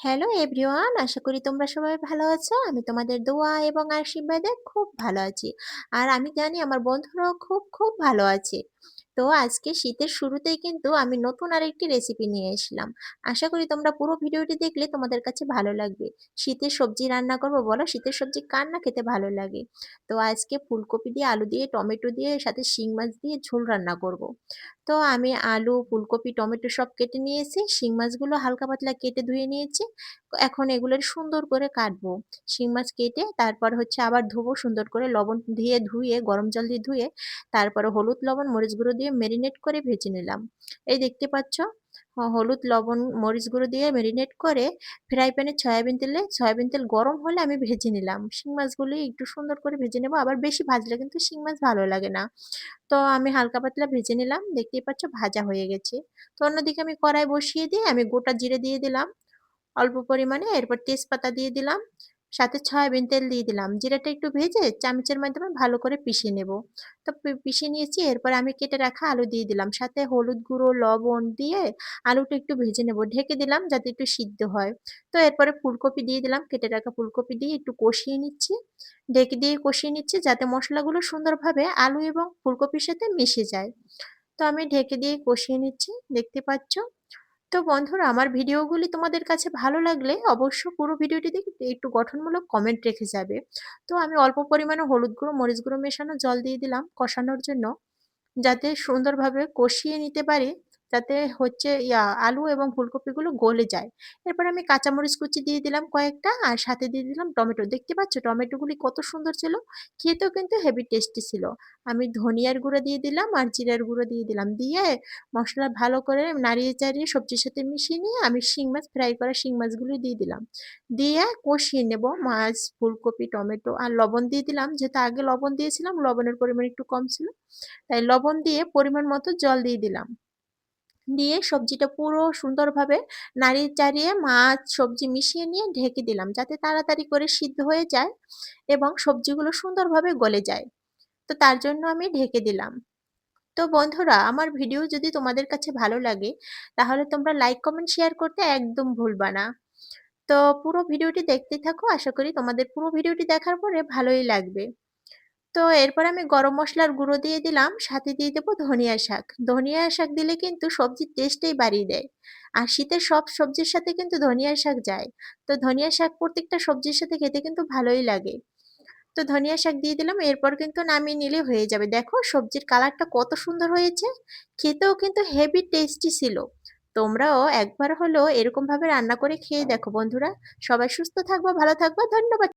Hello everyone, আশা করি তোমরা সবাই ভালো আছো। আমি তোমাদের দোয়া এবং আশীর্বাদে খুব ভালো আছি। আর আমি জানি আমার বন্ধুরাও খুব খুব ভালো আছে। তো আজকে শীতের শুরুতেই কিন্তু আমি নতুন আরেকটি রেসিপি নিয়ে এসলাম আশা করি তোমরা পুরো ভিডিওটি দেখলে তোমাদের কাছে ভালো লাগবে। শীতের সবজি রান্না করব বলো? শীতের সবজি কার না খেতে ভালো লাগে? তো আজকে ফুলকপি দিয়ে আলু দিয়ে, টমেটো দিয়ে, সাথে শিং মাছ দিয়ে ঝোল রান্না করব। তো আমি আলু, ফুলকপি, টমেটো সব কেটে নিয়েছি। শিং মাছগুলো হালকা পাতলা কেটে ধুয়ে নিয়েছি। এখন এগুলোর সুন্দর করে কাটবো। শিং মাছ কেটে তারপর হচ্ছে আবার ধুবো সুন্দর করে। লবণ দিয়ে ধুয়ে, গরম জল দিয়ে ধুয়ে, তারপরে হলুদ, লবণ, মরিচ গুঁড়ো দিয়ে মেরিনেট করে ভেজে নিলাম। এই দেখতে পাচ্ছ? হলুদ, লবণ, মরিচ গুঁড়ো দিয়ে মেরিনেট করে ফ্রাই প্যানে সয়াবিন তেলে, সয়াবিন তেল গরম হলে আমি ভেজে নিলাম। শিং মাছগুলি একটু সুন্দর করে ভেজে নেব, আবার বেশি ভাজলে কিন্তু শিং মাছ ভালো লাগে না। তো আমি হালকা পাতলা ভেজে নিলাম, দেখতেই পাচ্ছ ভাজা হয়ে গেছে। তো অন্যদিকে আমি কড়াই বসিয়ে দিয়ে আমি গোটা জিরে দিয়ে দিলাম। অল্প পরিমাণে, এরপর তেজপাতা দিয়ে দিলাম। সাথে সয়াবিন তেল দিয়ে দিলাম। জিরাটা একটু ভেজে চামচের মাধ্যমে ভালো করে পিষে নেব। তো পিষে নিয়েছি, এরপর আমি কেটে রাখা আলু দিয়ে দিলাম। সাথে হলুদ গুঁড়ো, লবণ দিয়ে আলুটা একটু ভেজে নেব। ঢেকে দিলাম যাতে একটু সিদ্ধ হয়। তো এরপরে ফুলকপি দিয়ে দিলাম। কেটে রাখা ফুলকপি দিয়ে একটু কষিয়ে নিচ্ছি। ঢেকে দিয়ে কষিয়ে নিচ্ছি যাতে মশলাগুলো সুন্দরভাবে আলু এবং ফুলকপির সাথে মিশে যায়। তো আমি ঢেকে দিয়ে কষিয়ে নিচ্ছি। দেখতে পাচ্ছ? তো বন্ধুরা, আমার ভিডিওগুলি তোমাদের কাছে ভালো লাগলে অবশ্য পুরো ভিডিওটি দেখে একটু গঠনমূলক কমেন্ট রেখে যাবে। তো আমি অল্প পরিমাণে হলুদ গুঁড়ো, মরিচ গুঁড়ো মেশানো জল দিয়ে দিলাম কষানোর জন্য। যাতে সুন্দরভাবে কষিয়ে নিতে পারি যাতে হচ্ছে ইয়া আলু এবং ফুলকপিগুলো গলে যায়। এরপর আমি কাঁচামরিচ কুচি দিয়ে দিলাম কয়েকটা আর সাথে দিয়ে দিলাম টমেটো। দেখতে পাচ্ছ টমেটোগুলি কত সুন্দর ছিল? খেতেও কিন্তু হেভি টেস্টি ছিল। আমি ধনিয়ার গুঁড়ো দিয়ে দিলাম আর জিরার গুঁড়ো দিয়ে দিলাম। দিয়ে মশলা ভালো করে নাড়িয়ে চাড়িয়ে সবজির সাথে মিশিয়ে নিয়ে আমি শিং মাছ, ফ্রাই করা শিং মাছগুলি দিয়ে দিলাম। দিয়ে কষিয়ে নেব মাছ, ফুলকপি, টমেটো আর লবণ দিয়ে দিলাম। যেহেতু আগে লবণ দিয়েছিলাম, লবণের পরিমাণ একটু কম ছিল, তাই লবণ দিয়ে পরিমাণ মতো জল দিয়ে দিলাম। দিয়ে সবজিটা পুরো সুন্দরভাবে নাড়িয়ে চাড়িয়ে মাছ, সবজি মিশিয়ে নিয়ে ঢেকে দিলাম যাতে তাড়াতাড়ি করে সিদ্ধ হয়ে যায় এবং সবজিগুলো সুন্দরভাবে গলে যায়। তো তার জন্য আমি ঢেকে দিলাম। তো বন্ধুরা, আমার ভিডিও যদি তোমাদের কাছে ভালো লাগে, তাহলে তোমরা লাইক কমেন্ট শেয়ার করতে একদম ভুলবা না। তো পুরো ভিডিওটি দেখতে থাকো, আশা করি তোমাদের পুরো ভিডিওটি দেখার পরে ভালোই লাগবে। তো এরপর আমি গরম মশলার গুঁড়ো দিয়ে দিলাম। সাথে দিয়ে দেবো ধনিয়া শাক। ধনিয়া শাক দিলে কিন্তু সবজির টেস্টেই বাড়িয়ে দেয়। আর শীতের সব সবজির সাথে কিন্তু ধনিয়া শাক যায়। তো ধনিয়া শাক প্রত্যেকটা সবজির সাথে খেতে কিন্তু ভালোই লাগে। তো ধনিয়া শাক দিয়ে দিলাম, এরপর কিন্তু নামিয়ে নিলে হয়ে যাবে। দেখো সবজির কালারটা কত সুন্দর হয়েছে। খেতেও কিন্তু হেভি টেস্টি ছিল। তোমরাও একবার হলেও এরকম ভাবে রান্না করে খেয়ে দেখো বন্ধুরা। সবাই সুস্থ থাকব, ভালো থাকব। ধন্যবাদ।